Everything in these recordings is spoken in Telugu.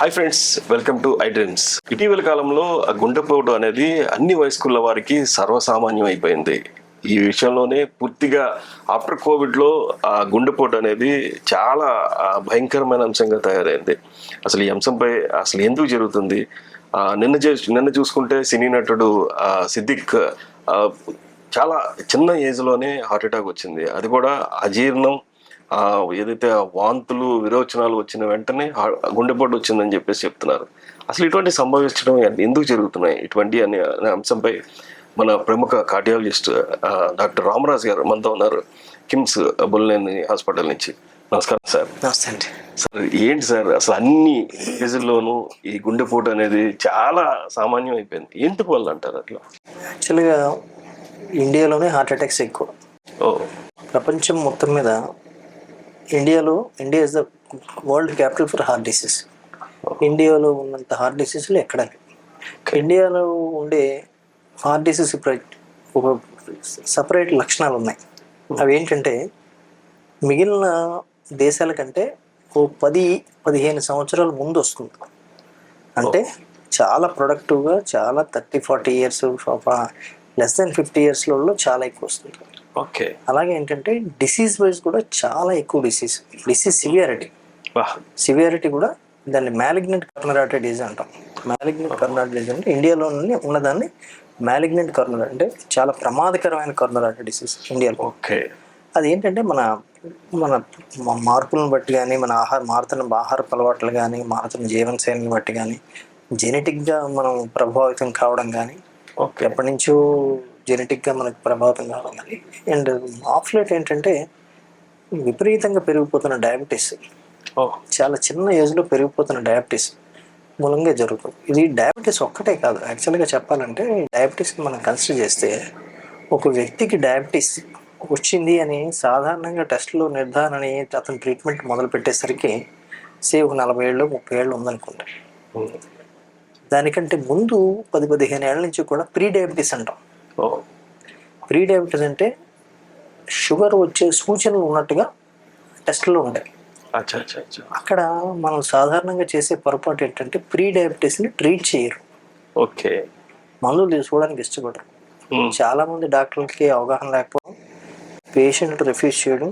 Hi friends welcome to I dreams ఇటీవల కాలంలో గుండెపోటు అనేది అన్ని వయస్కుల వారికి సర్వసామాన్యం అయిపోయింది. ఈ విషయంలోనే పూర్తిగా ఆఫ్టర్ కోవిడ్లో ఆ గుండెపోటు అనేది చాలా భయంకరమైన అంశంగా తయారైంది. అసలు ఈ అంశంపై అసలు ఎందుకు జరుగుతుంది? నిన్న నిన్న చూసుకుంటే సినీ నటుడు సిద్దిక్ చాలా చిన్న ఏజ్లోనే హార్ట్ అటాక్ వచ్చింది. అది కూడా అజీర్ణం ఏదైతే వాంతులు విరోచనాలు వచ్చిన వెంటనే గుండెపోటు వచ్చిందని చెప్పేసి చెప్తున్నారు. అసలు ఇటువంటి సంభవించడం ఎందుకు జరుగుతున్నాయి? ఇటువంటి అనే అంశంపై మన ప్రముఖ కార్డియాలజిస్ట్ డాక్టర్ రామరాజు గారు మనతో ఉన్నారు. కిమ్స్ బుల్లేని హాస్పిటల్ నుంచి. నమస్కారం సార్. నమస్తే అండి. సార్ ఏంటి సార్? అసలు అన్ని ఏజ్ల్లోనూ ఈ గుండెపోటు అనేది చాలా సామాన్యం అయిపోయింది ఎందుకు వల్ల అంటారు అట్లా? యాక్చువల్గా ఇండియాలోనే హార్ట్ అటాక్స్ ఎక్కువ. ఓ. ప్రపంచం మొత్తం మీద ఇండియాలో India is the world capital for heart disease ఇండియాలో ఉన్నంత హార్ట్ డిసీజ్లు ఎక్కడ. ఇండియాలో ఉండే హార్ట్ డిసీజ్ ఒక సపరేట్ లక్షణాలు ఉన్నాయి. అవి ఏంటంటే మిగిలిన దేశాల కంటే ఓ పది పదిహేను సంవత్సరాల ముందు వస్తుంది. అంటే చాలా ప్రొడక్టివ్గా చాలా thirty forty years less than fifty ఇయర్స్లలో చాలా ఎక్కువ వస్తుంది. ఓకే. అలాగే ఏంటంటే డిసీజ్ వైజ్ కూడా చాలా ఎక్కువ డిసీజ్ డిసీజ్ సివియారిటీ సివియారిటీ కూడా దాన్ని మ్యాలిగ్నెంట్ కర్నరాట డిజీజ్ అంటాం. మ్యాలిగ్నెంట్ కర్నరాట డిజీజ్ అంటే ఇండియాలో ఉన్నదాన్ని మ్యాలిగ్నెంట్ కర్నరాట అంటే చాలా ప్రమాదకరమైన కర్నరాట డిసీజ్ ఇండియాలో. ఓకే. అది ఏంటంటే మన మన మార్పులను బట్టి కానీ మన ఆహార మారుతున్న ఆహార అలవాట్లు కానీ మారుతున్న జీవనశైలిని బట్టి కానీ జెనెటిక్గా మనం ప్రభావితం కావడం కానీ ఓకే. ఎప్పటి నుంచో జెనెటిక్గా మనకు ప్రభావితం కానీ అండ్ ఆఫ్ లేట్ ఏంటంటే విపరీతంగా పెరిగిపోతున్న డయాబెటీస్ చాలా చిన్న ఏజ్లో పెరిగిపోతున్న డయాబెటీస్ మూలంగా జరుగుతుంది. ఇది డయాబెటీస్ ఒక్కటే కాదు. యాక్చువల్గా చెప్పాలంటే డయాబెటీస్ మనం కన్సిడర్ చేస్తే ఒక వ్యక్తికి డయాబెటీస్ వచ్చింది అని సాధారణంగా టెస్ట్లో నిర్ధారణ అని అతను ట్రీట్మెంట్ మొదలు పెట్టేసరికి సే ఒక నలభై ఏళ్ళు ముప్పై ఏళ్ళు ఉందనుకుంటా. దానికంటే ముందు పది పదిహేను ఏళ్ళ నుంచి కూడా ప్రీ డయాబెటీస్ అంటాం. ప్రీ డయాబెటీస్ అంటే షుగర్ వచ్చే సూచనలు ఉన్నట్టుగా టెస్ట్లో ఉంటాయి. అచ్చా అచ్చా అచ్చా. అక్కడ మనం సాధారణంగా చేసే పొరపాటు ఏంటంటే ప్రీ డయాబెటీస్ని ట్రీట్ చేయరు. ఓకే. మందులు తీసుకోవడానికి ఇష్టపడరు. ఉమ్. చాలా మంది డాక్టర్లకి అవగాహన లేకపోవడం పేషెంట్ రిఫ్యూజ్ చేయడం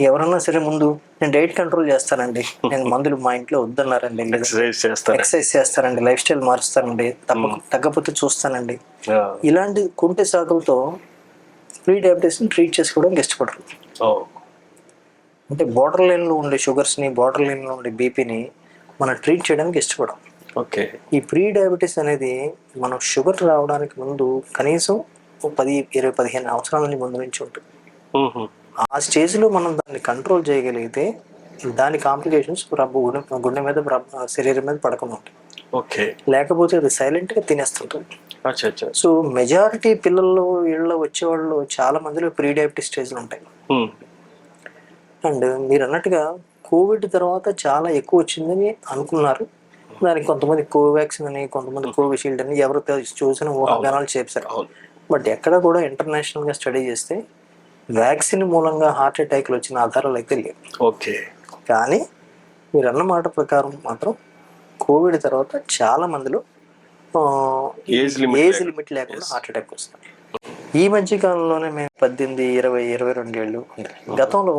ఎవరన్నా సరే ముందు నేను డైట్ కంట్రోల్ చేస్తానండి. నేను మందులు మా ఇంట్లో వద్దన్నారండి. ఎక్సర్సైజ్ చేస్తారు? ఎక్సర్సైజ్ చేస్తానండి. లైఫ్ స్టైల్ మారుస్తానండి తప్ప తగ్గకపోతే చూస్తానండి. ఇలాంటి కుంటి సాకులతో ప్రీ డయాబెటీస్ని ట్రీట్ చేసుకోవడానికి ఇష్టపడరు. అంటే బార్డర్ లైన్లో ఉండే షుగర్స్ని బార్డర్ లైన్లో ఉండే బీపీని మనం ట్రీట్ చేయడానికి ఇష్టపడం ఓకే. ఈ ప్రీ డయాబెటీస్ అనేది మనం షుగర్ రావడానికి ముందు కనీసం పది ఇరవై పదిహేను సంవత్సరాల ముందు నుంచి ఉంటుంది. ఆ స్టేజ్లో మనం దాన్ని కంట్రోల్ చేయగలిగితే దాని కాంప్లికేషన్స్ గుండె గుండె మీద శరీరం మీద పడకుండా ఉంటాయి. ఓకే. లేకపోతే అది సైలెంట్గా తినేస్తుంటుంది. సో మెజారిటీ పిల్లల్లో వీళ్ళలో వచ్చేవాళ్ళు చాలా మందిలో ప్రీ డయాబెటీస్ స్టేజ్లు ఉంటాయి. అండ్ మీరు అన్నట్టుగా కోవిడ్ తర్వాత చాలా ఎక్కువ వచ్చిందని అనుకున్నారు. దానికి కొంతమంది కోవాక్సిన్ అని కొంతమంది కోవిషీల్డ్ అని ఎవరు చూసిన ఊహాగానాలు చేశారు బట్ ఎక్కడ కూడా ఇంటర్నేషనల్గా స్టడీ చేస్తే వ్యాక్సిన్ మూలంగా హార్ట్ అటాక్లు వచ్చిన ఆధారాలు అయితే లేవు. ఓకే. కానీ మీరు అన్న మాట ప్రకారం మాత్రం కోవిడ్ తర్వాత చాలా మందిలో ఏజ్ లిమిట్ లేకుండా. హార్ట్ అటాక్ వస్తుంది. ఈ మధ్య కాలంలోనే మేము పద్దెనిమిది ఇరవై ఇరవై రెండు ఏళ్ళు గతంలో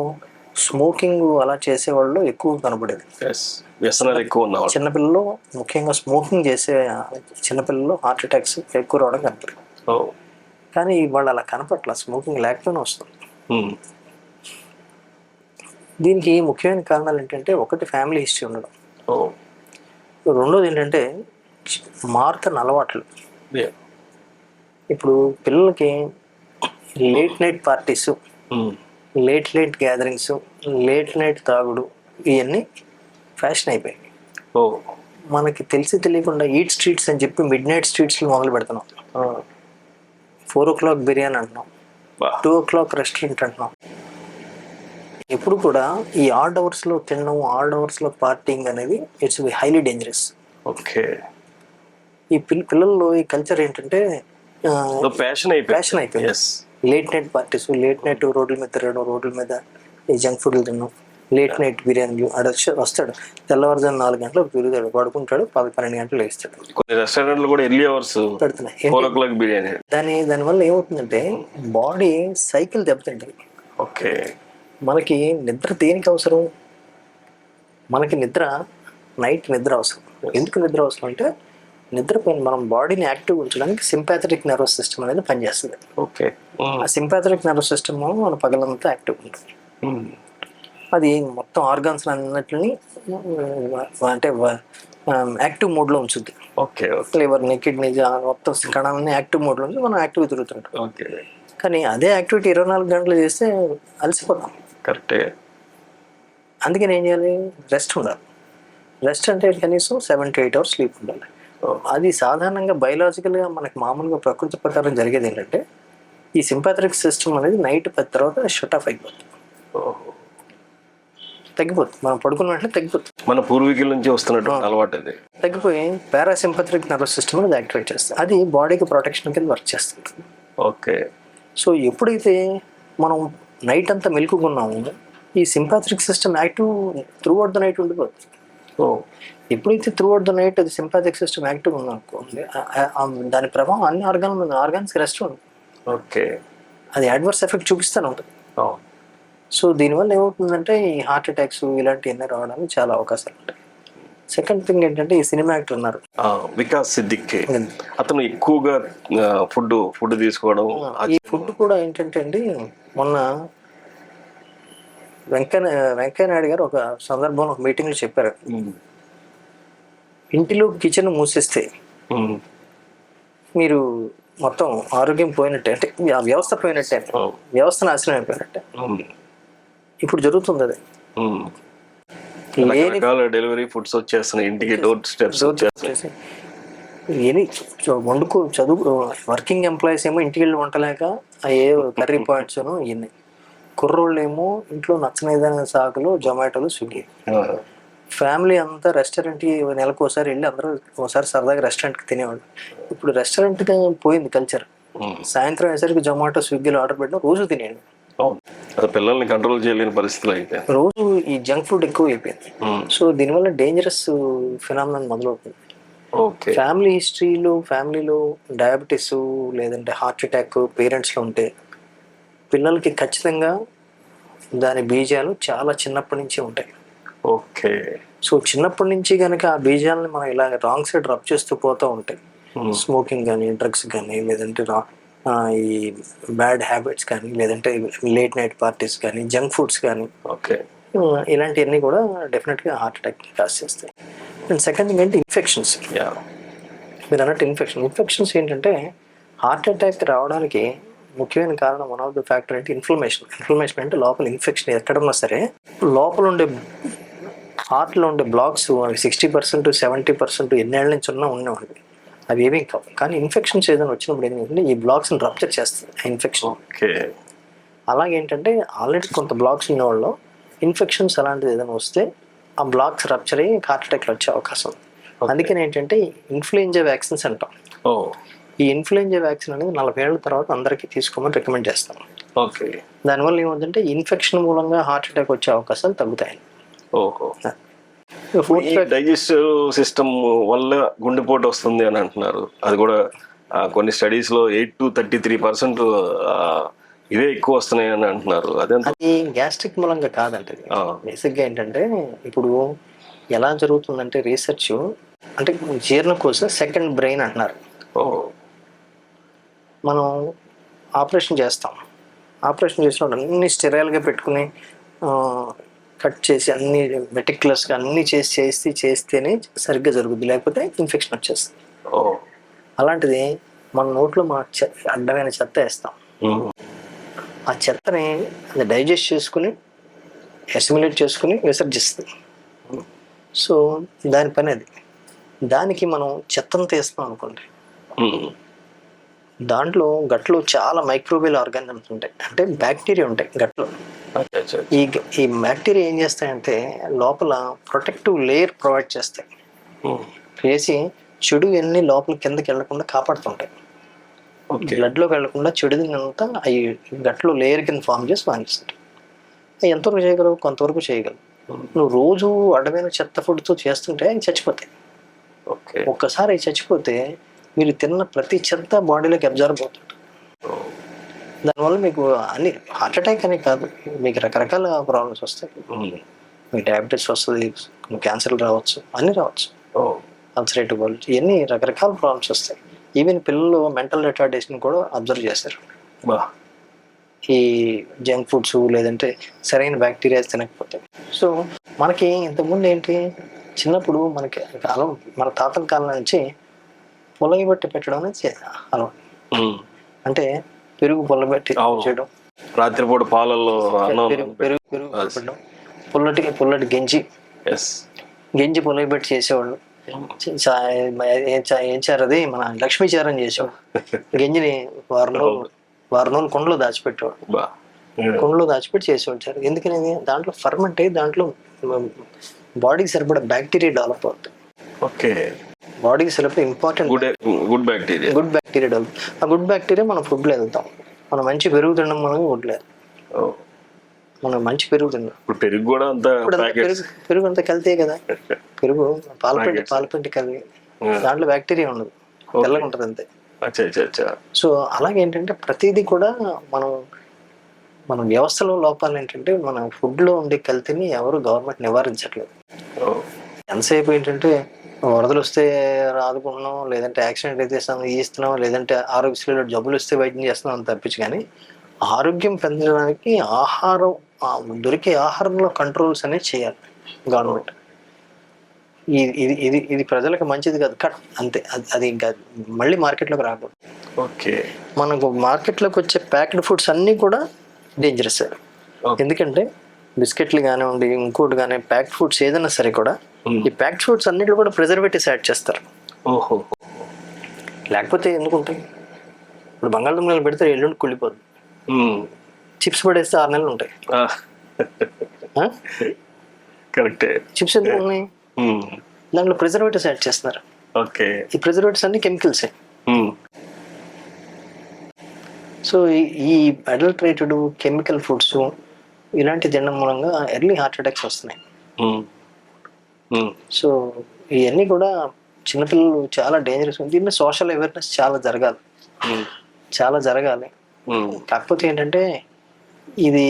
స్మోకింగ్ అలా చేసేవాళ్ళు ఎక్కువ కనబడేది. వ్యసనాలు ఎక్కువ చిన్నపిల్లలు ముఖ్యంగా స్మోకింగ్ చేసే చిన్నపిల్లలు హార్ట్ అటాక్స్ ఎక్కువ రావడం కనపడేది కానీ వాళ్ళు అలా కనపట్ల స్మోకింగ్ లేకపోయినా వస్తుంది. దీనికి ముఖ్యమైన కారణాలు ఏంటంటే ఒకటి ఫ్యామిలీ హిస్టరీ ఉండడం. రెండోది ఏంటంటే మారుతున్న అలవాట్లు. ఇప్పుడు పిల్లలకి late night parties. Late late gatherings late night తాగుడు ఇవన్నీ ఫ్యాషన్ అయిపోయాయి. ఓ. మనకి తెలిసి తెలియకుండా ఈట్ స్ట్రీట్స్ అని చెప్పి మిడ్ నైట్ స్ట్రీట్స్లో మొదలు పెడుతున్నాం. ఫోర్ ఓ క్లాక్ బిర్యానీ అంటున్నాం. టూ ఓ క్లాక్ రెస్టారెంట్ అంటున్నాం ఎప్పుడు కూడా ఈ ఆర్డ్ అవర్స్లో తినడం ఆర్డ్ అవర్స్లో పార్టీంగ్ అనేది ఇట్స్ హైలీ డేంజరస్. ఓకే. ఈ పిల్ల పిల్లల్లో ఈ కల్చర్ ఏంటంటే ప్యాషన్ అయిపోయింది. ఫ్యాషన్ అయిపోయింది. Late night parties late night రోడ్ల మీద తిరగడం రోడ్ల మీద ఈ జంక్ ఫుడ్లు తినడం. లేట్ నైట్ బిర్యానీ ఆడ వచ్చి వస్తాడు. తెల్లవారుజాము నాలుగు గంటలకు తిరుగుతాడు పడుకుంటాడు పది పన్నెండు గంటలు వేస్తాడు కొన్ని రెస్టారెంట్లు కూడా ఎర్లీ అవర్స్ పెడుతున్నాయి. బిర్యానీ. దాని దానివల్ల ఏమవుతుందంటే బాడీ సైకిల్ దెబ్బతింటుంది. ఓకే. మనకి నిద్ర దేనికి అవసరం? మనకి నిద్ర నైట్ నిద్ర అవసరం. ఎందుకు నిద్ర అవసరం అంటే నిద్రపోయిన మనం బాడీని యాక్టివ్ ఉంచడానికి సింపాథటిక్ నర్వస్ సిస్టమ్ అనేది పనిచేస్తుంది. ఓకే. ఆ సింపాథటిక్ నర్వస్ సిస్టమ్ మన పగలంతా యాక్టివ్ ఉంటుంది అది మొత్తం ఆర్గాన్స్ అన్నిటిని అంటే యాక్టివ్ మోడ్లో ఉంచుద్ది. Okay okay. లివర్ని కిడ్నీ మొత్తం కణాలని యాక్టివ్ మోడ్లో ఉంచి మనం యాక్టివ్ తిరుగుతుంటాం. ఓకే. కానీ అదే యాక్టివిటీ ఇరవై నాలుగు గంటలు చేస్తే అలసిపోతాం. కరెక్టే. అందుకని ఏం చేయాలి? రెస్ట్ ఉండాలి. రెస్ట్ అంటే కనీసం seven to eight hours sleep ఉండాలి. అది సాధారణంగా బయలాజికల్గా మనకి మామూలుగా ప్రకృతి ప్రకారం జరిగేది ఏంటంటే ఈ సింపాథటిక్ సిస్టమ్ అనేది నైట్ పది తర్వాత షట్ ఆఫ్ అయిపోతుంది. ఓహో. తగ్గిపోతుంది. మనం పడుకున్న వెంటనే తగ్గిపోతుంది. మన పూర్వీకుల నుంచి వస్తున్నట్టు అలవాటు అది తగ్గిపోయి పారాసింపథటిక్ నర్వస్ సిస్టమ్ అనేది యాక్టివేట్ చేస్తుంది. అది బాడీకి ప్రొటెక్షన్ కింద వర్క్ చేస్తుంది. ఓకే. సో ఎప్పుడైతే మనం నైట్ అంతా మెలుకున్నామో ఈ sympathetic system active throughout the night ఉండిపోతుంది. ఓ. ఎప్పుడైతే త్రూ అవుట్ ద నైట్ అది సింపాథిక్ సిస్టమ్ యాక్టివ్ ఉందనుకోండి దాని ప్రభావం అన్ని ఆర్గాన్ ఆర్గాన్స్కి రెస్ట్ ఉంది ఓకే. అది అడ్వర్స్ ఎఫెక్ట్ చూపిస్తూనే ఉంటుంది. సో దీనివల్ల ఏమవుతుందంటే ఈ హార్ట్ అటాక్స్ ఇలాంటివన్నీ రావడానికి చాలా అవకాశాలు ఉంటాయి. సెకండ్ థింగ్ ఏంటంటే ఈ సినిమా యాక్టర్ ఉన్నారు. వికాస్ సిద్దిక్ అతను ఎక్కువగా ఫుడ్ ఫుడ్ తీసుకోవడం ఈ ఫుడ్ కూడా ఏంటంటే అండి మొన్న వెంకయ్య వెంకయ్య నాయుడు గారు ఒక సందర్భంలో ఒక మీటింగ్లో చెప్పారు. ఇంటిలో కిచెన్ మూసేస్తే మీరు మొత్తం ఆరోగ్యం పోయినట్టే అంటే వ్యవస్థ పోయినట్టే వ్యవస్థ నాశనం అయిపోయినట్టే. ఇప్పుడు జరుగుతుంది అది. డెలివరీ ఫుడ్స్ వచ్చేస్తున్నాయి. ఇంటికి డోర్ స్టెప్స్ వచ్చేస్తున్నాయి. చ- వండుకో చదువు వర్కింగ్ ఎంప్లాయీస్ ఏమో ఇంటికి వెళ్ళి వంటలేక ఏ కర్రీ పాయింట్స్ ఇవన్నీ కుర్రోళ్ళు ఏమో ఇంట్లో నచ్చనిదైన సాకులు జొమాటోలు స్విగ్గీ. ఫ్యామిలీ అంతా రెస్టారెంట్కి నెలకు ఒకసారి వెళ్ళి అందరూ ఒకసారి సరదాగా రెస్టారెంట్కి తినేవాళ్ళు. ఇప్పుడు రెస్టారెంట్కి పోయింది కల్చర్. సాయంత్రం అయ్యేసరికి జొమాటో స్విగ్గీలో ఆర్డర్ పెట్టిన రోజు తినేయండి. పిల్లల్ని కంట్రోల్ చేయలేని పరిస్థితులు అయితే. రోజు ఈ జంక్ ఫుడ్ ఎక్కువ అయిపోయింది ఉమ్, సో దీనివల్ల డేంజరస్ ఫినామినల్ మొదలవుతుంది. ఓకే ఫ్యామిలీ హిస్టరీలో ఫ్యామిలీలో డయాబెటీస్ లేదంటే హార్ట్ అటాక్ పేరెంట్స్లో ఉంటే పిల్లలకి ఖచ్చితంగా దాని బీజాలు చాలా చిన్నప్పటి నుంచి ఉంటాయి. ఓకే సో చిన్నప్పటి నుంచి కనుక ఆ బీజాలని మనం ఇలా రాంగ్ సైడ్ రబ్ చేస్తూ పోతూ ఉంటాయి స్మోకింగ్ కానీ డ్రగ్స్ కానీ లేదంటే రా ఈ బ్యాడ్ హ్యాబిట్స్ కానీ లేదంటే లేట్ నైట్ పార్టీస్ కానీ జంక్ ఫుడ్స్ కానీ ఓకే. ఇలాంటివన్నీ కూడా డెఫినెట్గా హార్ట్ అటాక్ కాస్ చేస్తాయి. అండ్ సెకండ్ థింగ్ ఏంటి? ఇన్ఫెక్షన్స్. యా మీరు అన్నట్టు ఇన్ఫెక్షన్. ఇన్ఫెక్షన్స్ ఏంటంటే హార్ట్ అటాక్ రావడానికి ముఖ్యమైన కారణం వన్ ఆఫ్ ద ఫ్యాక్టర్ అంటే ఇన్ఫ్లమేషన్. ఇన్ఫ్లమేషన్ అంటే లోపల ఇన్ఫెక్షన్ ఎక్కడున్నా సరే లోపల ఉండే హార్ట్లో ఉండే బ్లాక్స్ అవి సిక్స్టీ పర్సెంట్ సెవెంటీ పర్సెంట్ ఎన్నేళ్ళ నుంచి ఉన్నా ఉండేవాడి అవి ఏమీ కావు. కానీ ఇన్ఫెక్షన్స్ ఏదైనా వచ్చినప్పుడు ఏంటంటే ఈ బ్లాక్స్ని రప్చర్ చేస్తుంది ఆ ఇన్ఫెక్షన్ ఓకే. అలాగే ఏంటంటే ఆల్రెడీ కొంత బ్లాక్స్ ఉన్న వాళ్ళు ఇన్ఫెక్షన్స్ అలాంటిది ఏదైనా వస్తే ఆ బ్లాక్స్ రప్చర్ అయ్యి హార్ట్ అటాక్లు వచ్చే అవకాశం ఉంది. అందుకని ఏంటంటే ఇన్ఫ్లుయెంజా వ్యాక్సిన్స్ అంటాం. ఓ. ఈ ఇన్ఫ్లుయెంజా వ్యాక్సిన్ అనేది నలభై ఏళ్ళ తర్వాత అందరికీ తీసుకోమని రికమెండ్ చేస్తాం. ఓకే. దానివల్ల ఏమవుతుందంటే ఇన్ఫెక్షన్ మూలంగా హార్ట్ అటాక్ వచ్చే అవకాశాలు తగ్గుతాయి. ఓహో. డైజెస్టివ్ సిస్టమ్ వల్ల గుండెపోటు వస్తుంది అని అంటున్నారు. అది కూడా కొన్ని స్టడీస్లో eight to thirty three percent ఇవే ఎక్కువ వస్తున్నాయి అని అంటున్నారు. అది గ్యాస్ట్రిక్ మూలంగా కాదంటే బేసిక్గా ఏంటంటే ఇప్పుడు ఎలా జరుగుతుందంటే రీసెర్చ్ అంటే జీర్ణకోశ సెకండ్ బ్రెయిన్ అంటున్నారు. మనం ఆపరేషన్ చేస్తాం. ఆపరేషన్ చేసినప్పుడు అన్ని స్టెరైల్గా పెట్టుకుని కట్ చేసి అన్ని మెటిక్యులస్గా అన్ని చేసి చేసి చేస్తేనే సరిగ్గా జరుగుద్ది. లేకపోతే ఇన్ఫెక్షన్ వచ్చేస్తుంది. ఓ. అలాంటిది మన నోట్లో మన అడ్డమైన చెత్త వేస్తాం. ఆ చెత్తని అది డైజెస్ట్ చేసుకుని ఎసిమిలేట్ చేసుకుని విసర్జిస్తుంది. సో దాని పని అది. దానికి మనం చెత్తను తీస్తాం అనుకోండి. దాంట్లో గట్లో చాలా మైక్రోబియల్ ఆర్గానిజమ్స్ ఉంటాయి. అంటే బ్యాక్టీరియా ఉంటాయి గట్లో. ఈ ఈ బ్యాక్టీరియా ఏం చేస్తాయంటే లోపల ప్రొటెక్టివ్ లేయర్ ప్రొవైడ్ చేస్తాయి. చేసి చెడు ఎన్ని లోపల కిందకి వెళ్ళకుండా కాపాడుతుంటాయి. బ్లడ్లోకి వెళ్ళకుండా చెడుదంతా అవి గట్లో లేయర్ కింద ఫామ్ చేసి వానిస్తుంటాయి ఎంతవరకు చేయగలవు? కొంతవరకు చేయగలవు. నువ్వు రోజు అడ్డమైన చెత్త ఫుడ్తో చేస్తుంటే అవి చచ్చిపోతాయి. ఓకే. ఒక్కసారి అవి చచ్చిపోతే మీరు తిన్న ప్రతి చెత్త బాడీలోకి అబ్జర్వ్ అవుతుంది దానివల్ల మీకు అన్ని హార్ట్ అటాక్ అనే కాదు. మీకు రకరకాల ప్రాబ్లమ్స్ వస్తాయి. మీకు డయాబెటీస్ వస్తుంది క్యాన్సర్ రావచ్చు అన్నీ రావచ్చు. ఓ. అల్సరేటివ్ బౌల్ ఇవన్నీ రకరకాల ప్రాబ్లమ్స్ వస్తాయి. ఈవెన్ పిల్లలు మెంటల్ రిటార్డేషన్ కూడా అబ్జర్వ్ చేస్తారు. బా. ఈ జంక్ ఫుడ్స్ లేదంటే సరైన బ్యాక్టీరియా తినకపోతే. సో మనకి ఇంతకుముందు ఏంటి? చిన్నప్పుడు మనకి కాలం మన తాతల కాలం నుంచి పొలగి బట్టి పెట్టడం అనేది అలవాటు. అంటే పెరుగు పొల్లబెట్టి. చేయడం. రాత్రిపూట పాలల్లో పెట్టడం. పుల్లటి పుల్లటి గెంజి. గెంజి పొలగబెట్టి చేసేవాళ్ళు. ఏం చారు అది? మన లక్ష్మీ చారం చేసేవాడు గెంజిని వారం రోజులు వారం రోజులు కుండలో దాచిపెట్టేవాడు కుండలో దాచిపెట్టి చేసి ఉంచారు ఎందుకనేది? దాంట్లో ఫర్మెంట్ అయ్యి దాంట్లో బాడీకి సరిపడా బ్యాక్టీరియా డెవలప్ అవుతుంది ఓకే. బాడీకి సరిపడా important good good bacteria good bacteria develop ఆ గుడ్ బ్యాక్టీరియా మన ఫుడ్లో వెళ్తాం. మనం మంచి పెరుగు తినడం మనం ఫుడ్ లేదు. మనం మంచి పెరుగు తిన్నాం ఇప్పుడు పెరుగు కూడా అంత పెరుగు పెరుగు అంతా కలితే కదా. పెరుగు పాలపిండి పాలపిండి కలిగి దాంట్లో బ్యాక్టీరియా ఉండదు. తెల్లగా ఉంటుంది అంతే. సో అలాగే ఏంటంటే ప్రతిదీ కూడా మనం మన వ్యవస్థలో లోపాలు ఏంటంటే మన ఫుడ్లో ఉండే కల్తీని ఎవరు గవర్నమెంట్ నివారించట్లేదు. ఎంతసేపు ఏంటంటే వరదలు వస్తే రాదుకుంటున్నాం లేదంటే యాక్సిడెంట్ అయితే ఇస్తాం ఇస్తున్నాం లేదంటే ఆరోగ్యశ్రీలో జబ్బులు వస్తే వైద్యం చేస్తున్నాం అని తప్పించి కానీ ఆరోగ్యం పెంచడానికి ఆహారం దొరికే ఆహారంలో కంట్రోల్స్ అనేవి చేయాలి గవర్నమెంట్ ఇది ఇది ఇది ఇది ప్రజలకు మంచిది కాదు కట్ అంతే అది- అది ఇంకా మళ్ళీ మార్కెట్లోకి రాకూడదు ఓకే మనకు మార్కెట్లోకి వచ్చే ప్యాక్డ్ ఫుడ్స్ అన్నీ కూడా డేంజరస్. ఎందుకంటే బిస్కెట్లు కానివ్వండి ఇంకోటి కానీ ప్యాక్డ్ ఫుడ్స్ ఏదైనా సరే కూడా. ఈ ప్యాక్డ్ ఫుడ్స్ అన్నిట్లో కూడా ప్రిజర్వేటివ్స్ యాడ్ చేస్తారు. ఓహో. లేకపోతే ఎందుకు ఉంటాయి? ఇప్పుడు బంగాళదుంపలు పెడితే ఎల్లుండి కుళ్ళిపోదు. చిప్స్ పడేస్తే ఆరు నెలలు ఉంటాయి. కరెక్టే. చిప్స్ ఎందుకు ఉన్నాయి. దాంట్లో ప్రిజర్వేటివ్స్ యాడ్ చేస్తున్నారు. ఓకే. ఈ ప్రిజర్వేటివ్స్ అన్ని కెమికల్సే. సో ఈ- అడల్ట్రేటెడ్ కెమికల్ ఫుడ్స్ ఇలాంటి తినడం మూలంగా ఎర్లీ హార్ట్ అటాక్స్ వస్తున్నాయి. సో ఇవన్నీ కూడా చిన్నపిల్లలు చాలా డేంజరస్ దీన్ని సోషల్ అవేర్నెస్ చాలా జరగాలి. ఉమ్. చాలా జరగాలి. ఉమ్. కాకపోతే ఏంటంటే ఇది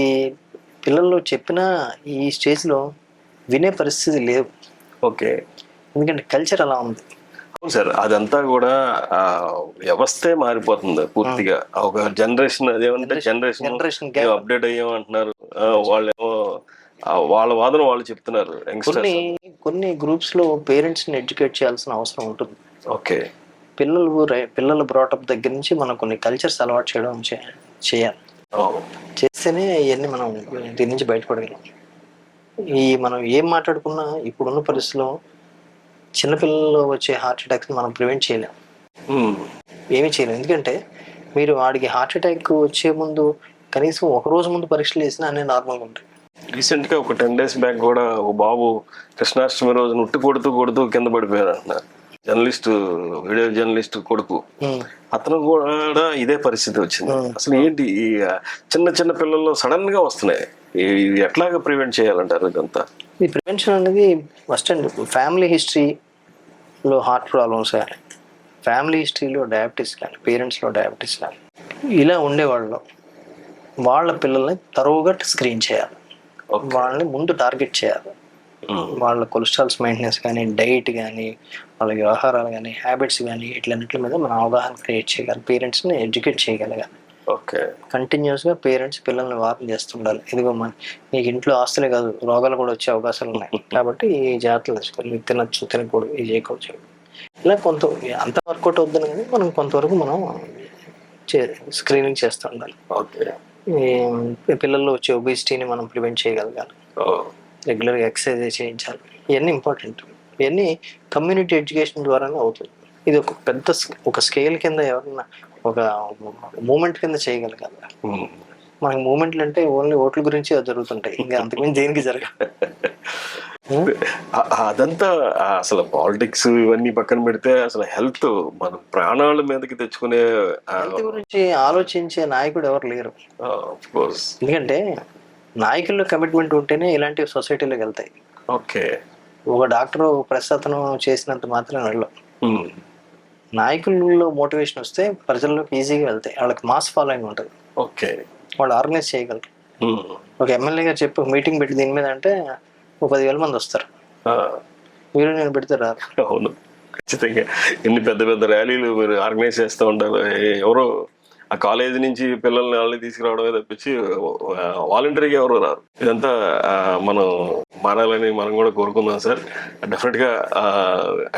పిల్లలు చెప్పినా ఈ స్టేజ్లో వినే పరిస్థితి లేవు ఓకే. ఎందుకంటే కల్చర్ అలా ఉంది. అవును సార్ అదంతా కూడా వ్యవస్థే మారిపోతుంది పూర్తిగా. ఒక జనరేషన్ అదేమంటే జనరేషన్ జనరేషన్ అప్డేట్ అయ్యామంటున్నారు. వాళ్ళేమో వాళ్ళ వాదన వాళ్ళు చెప్తున్నారు కొన్ని కొన్ని గ్రూప్స్లో పేరెంట్స్ని ఎడ్యుకేట్ చేయాల్సిన అవసరం ఉంటుంది. ఓకే. పిల్లలు పిల్లల బ్రాటప్ దగ్గర నుంచి మనం కొన్ని కల్చర్స్ అలవాటు చేయడం చేయాలి. చేస్తేనే ఇవన్నీ మనం దీని నుంచి బయటపడగలం. ఈ మనం ఏం మాట్లాడుకున్నా ఇప్పుడున్న పరిస్థితిలో చిన్నపిల్లల్లో వచ్చే హార్ట్ అటాక్స్ మనం ప్రివెంట్ చేయలేం. ఏమీ చేయలేం. ఎందుకంటే మీరు వాడికి హార్ట్ అటాక్ వచ్చే ముందు కనీసం ఒక రోజు ముందు పరీక్షలు చేసినా అన్నీ నార్మల్గా ఉంటాయి. రీసెంట్గా ఒక టెన్ డేస్ బ్యాక్ కూడా ఒక బాబు కృష్ణాష్టమి రోజు నుట్టి కొడుతూ కొడుతూ కింద పడిపోయారు అంటున్నారు జర్నలిస్ట్ వీడియో జర్నలిస్ట్ కొడుకు. అతను కూడా ఇదే పరిస్థితి వచ్చింది. అసలు ఏంటి ఈ చిన్న చిన్న పిల్లల్లో సడన్గా వస్తున్నాయి. ఇది ఎట్లాగా ప్రివెంట్ చేయాలంటారు ఇదంతా? ఈ ప్రివెన్షన్ అనేది ఫస్ట్ అండ్ ఫ్యామిలీ హిస్టరీలో హార్ట్ ప్రాబ్లమ్స్ కానీ ఫ్యామిలీ హిస్టరీలో డయాబెటీస్ కానీ పేరెంట్స్లో డయాబెటీస్ కానీ ఇలా ఉండేవాళ్ళు. వాళ్ళ పిల్లల్ని తరువుగా స్క్రీన్ చేయాలి. వాళ్ళని ముందు టార్గెట్ చేయాలి. ఉమ్. వాళ్ళ కొలెస్ట్రాల్స్ మెయింటెనెన్స్ కానీ డైట్ కానీ వాళ్ళ వ్యవహారాలు కానీ హ్యాబిట్స్ కానీ ఇట్లన్నిటి మీద మనం అవగాహన క్రియేట్ చేయగలి పేరెంట్స్ని ఎడ్యుకేట్ చేయగలగాలి. ఓకే కంటిన్యూస్గా పేరెంట్స్ పిల్లల్ని వార్న్ చేస్తుండాలి. ఇదిగో మన నీకు ఇంట్లో ఆస్తులే కాదు రోగాలు కూడా వచ్చే అవకాశాలు ఉన్నాయి. కాబట్టి ఈ జాగ్రత్తలు తెచ్చుకోవాలి తినచ్చు తినకూడదు ఇది చేయకూడదు ఇలా కొంత అంత వర్కౌట్ అవుతుంది కానీ మనం కొంతవరకు మనం స్క్రీనింగ్ చేస్తూ ఉండాలి ఓకే పిల్లల్లో వచ్చే ఒబిసిటీని మనం ప్రివెంట్ చేయగలగాలి. రెగ్యులర్గా ఎక్సర్సైజ్ చేయించాలి. ఇవన్నీ ఇంపార్టెంట్ ఇవన్నీ కమ్యూనిటీ ఎడ్యుకేషన్ ద్వారానే అవుతుంది ఇది ఒక పెద్ద ఒక స్కేల్ కింద ఎవరన్నా ఒక మూమెంట్ కింద చేయగలగాలి. మనకి మూమెంట్లు అంటే ఓన్లీ ఓట్ల గురించి జరుగుతుంటాయి. ఇంకా అంతకుమించి దేనికి జరగదు ఆ- అదంతా అసలు పాలిటిక్స్ ఇవన్నీ పక్కన పెడితే అసలు హెల్త్ మన ప్రాణాల మీదకి తెచ్చుకునే గురించి ఆలోచించే నాయకుడు ఎవరు లేరు. ఎందుకంటే నాయకుల్లో కమిట్మెంట్ ఉంటేనే ఇలాంటివి సొసైటీలోకి వెళ్తాయి. ఓకే. ఒక డాక్టర్ ప్రెస్ అతను చేసినంత మాత్రం వెళ్ళవు ఉమ్. నాయకుల్లో మోటివేషన్ వస్తే ప్రజల్లోకి ఈజీగా వెళ్తాయి. వాళ్ళకి మాస్ ఫాలోయింగ్ ఉంటుంది. ఓకే. వాళ్ళు ఆర్గనైజ్ చేయగలరు. ఉమ్. ఒక ఎమ్మెల్యే గారు చెప్పి మీటింగ్ పెట్టి దీని మీద అంటే ఒక పదివేల మంది వస్తారు. మీరు నేను పెడితే రారు అవును. ఖచ్చితంగా. ఎన్ని పెద్ద పెద్ద ర్యాలీలు మీరు ఆర్గనైజ్ చేస్తూ ఉంటారు ఎవరో ఆ కాలేజీ నుంచి పిల్లల్ని వాళ్ళని తీసుకురావడమే తప్పించి వాలంటరీగా ఎవరు రారు. ఇదంతా మనం మారాలని మనం కూడా కోరుకుందాం సార్. డెఫినెట్గా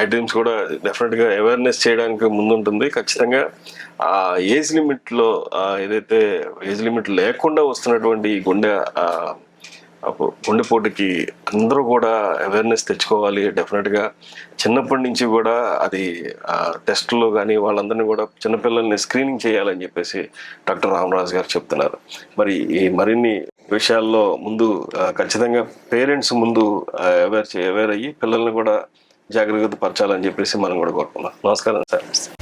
ఐ డ్రీమ్స్ కూడా డెఫినెట్గా అవేర్నెస్ చేయడానికి ముందుంటుంది. ఖచ్చితంగా ఆ ఏజ్ లిమిట్లో ఏదైతే ఏజ్ లిమిట్ లేకుండా వస్తున్నటువంటి గుండె గుండెపోటుకి అందరూ కూడా అవేర్నెస్ తెచ్చుకోవాలి డెఫినెట్గా చిన్నప్పటి నుంచి కూడా అది టెస్ట్లో కానీ వాళ్ళందరినీ కూడా చిన్నపిల్లల్ని స్క్రీనింగ్ చేయాలని చెప్పేసి డాక్టర్ రామరాజు గారు చెప్తున్నారు. మరి ఈ మరిన్ని విషయాల్లో ముందు ఖచ్చితంగా పేరెంట్స్ ముందు అవేర్ అవేర్ అయ్యి పిల్లల్ని కూడా జాగ్రత్త పరచాలని చెప్పేసి మనం కూడా కోరుకున్నాం నమస్కారం సార్.